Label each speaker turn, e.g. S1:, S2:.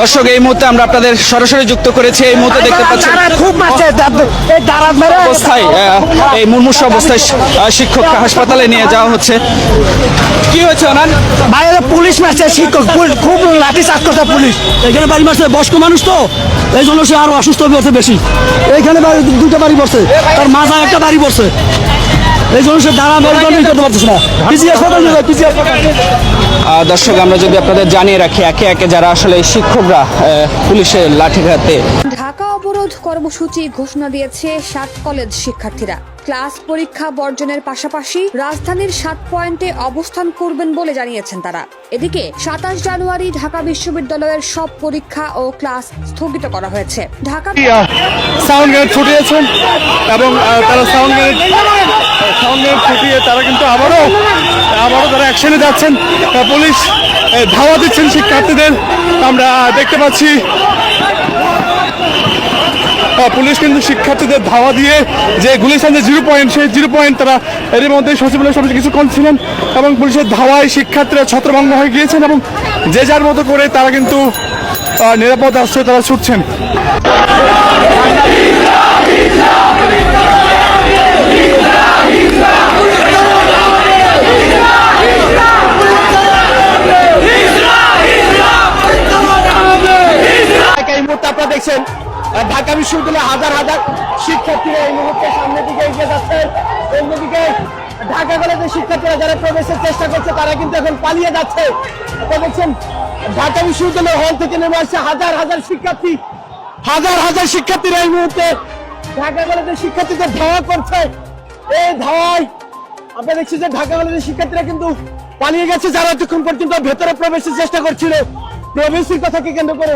S1: দর্শক এই মুহূর্তে আমরা আপনাদের সরাসরি যুক্ত করেছি। এই মুহূর্তে দেখতে পাচ্ছেন
S2: তারা খুব
S1: অবস্থায় এই মুমূর্ষ অবস্থায় শিক্ষক হাসপাতালে নিয়ে যাওয়া হচ্ছে। কি হয়েছে ওনার
S2: বাইরে পুলিশ মারছে শিক্ষক। খুব লাঠি চাষ করছে পুলিশ। এখানে বাড়ি মারছে বয়স্ক মানুষ তো। এই জন্য সে আরও অসুস্থ হয়ে বেশি। এইখানে বাড়ি দুটো বাড়ি পড়ছে। তার মাথায় একটা বাড়ি পড়ছে। এই জন্য সে দাঁড়া মেরুদণ্ড করতে পারতেছে না। পিসি হাসপাতাল নিয়ে হাসপাতাল।
S1: দর্শক আমরা যদি আপনাদের জানিয়ে রাখি একে একে যারা আসলে শিক্ষকরা পুলিশের লাঠিঘাতে।
S3: ঢাকা অবরোধ কর্মসূচি ঘোষণা দিয়েছে সাত কলেজ শিক্ষার্থীরা। ক্লাস পরীক্ষা বর্জনের পাশাপাশি রাজধানীর সাত পয়েন্টে অবস্থান করবেন বলে জানিয়েছেন তারা। এদিকে সাতাশ জানুয়ারি ঢাকা বিশ্ববিদ্যালয়ের সব পরীক্ষা ও ক্লাস স্থগিত করা হয়েছে। ঢাকা
S4: সাউন্ড গ্রেনেড ছুটিয়েছেন এবং তারা সাউন্ড সাউন্ড ছুটিয়ে তারা কিন্তু আবারও আবারও তারা অ্যাকশনে যাচ্ছেন পুলিশ ধাওয়া দিচ্ছেন শিক্ষার্থীদের। আমরা দেখতে পাচ্ছি পুলিশ কিন্তু শিক্ষার্থীদের ধাওয়া দিয়ে যে গুলিস্তান যে জিরো পয়েন্ট সেই জিরো পয়েন্ট তারা এর মধ্যে সচিবালয় সমিতি কিছুক্ষণ ছিলেন এবং পুলিশের ধাওয়ায় শিক্ষার্থীরা ছত্রভঙ্গ হয়ে গিয়েছেন এবং যে যার মতো করে তারা কিন্তু নিরাপদ আশ্রয় তারা ছুটছেন
S2: এই মুহূর্তে আপনারা দেখছেন? ঢাকা বিশ্ববিদ্যালয়ে হাজার হাজার শিক্ষার্থীরা এই মুহূর্তে সামনের দিকে এগিয়ে যাচ্ছে। অন্যদিকে ঢাকা কলেজের শিক্ষার্থীরা যারা প্রবেশের চেষ্টা করছে, তারা কিন্তু এখন পালিয়ে যাচ্ছে। দেখছেন, ঢাকা বিশ্ববিদ্যালয় হল থেকে নেমে আসছে হাজার হাজার শিক্ষার্থী। হাজার হাজার শিক্ষার্থীরা এই মুহূর্তে ঢাকা কলেজের শিক্ষার্থীদের ধাওয়া করছে। এই ধাওয়ায় আমরা দেখছি যে ঢাকা কলেজের শিক্ষার্থীরা কিন্তু পালিয়ে গেছে, যারা এতক্ষণ পর্যন্ত ভেতরে প্রবেশের চেষ্টা করছিল। প্রবেশের কথাকে কেন্দ্র করে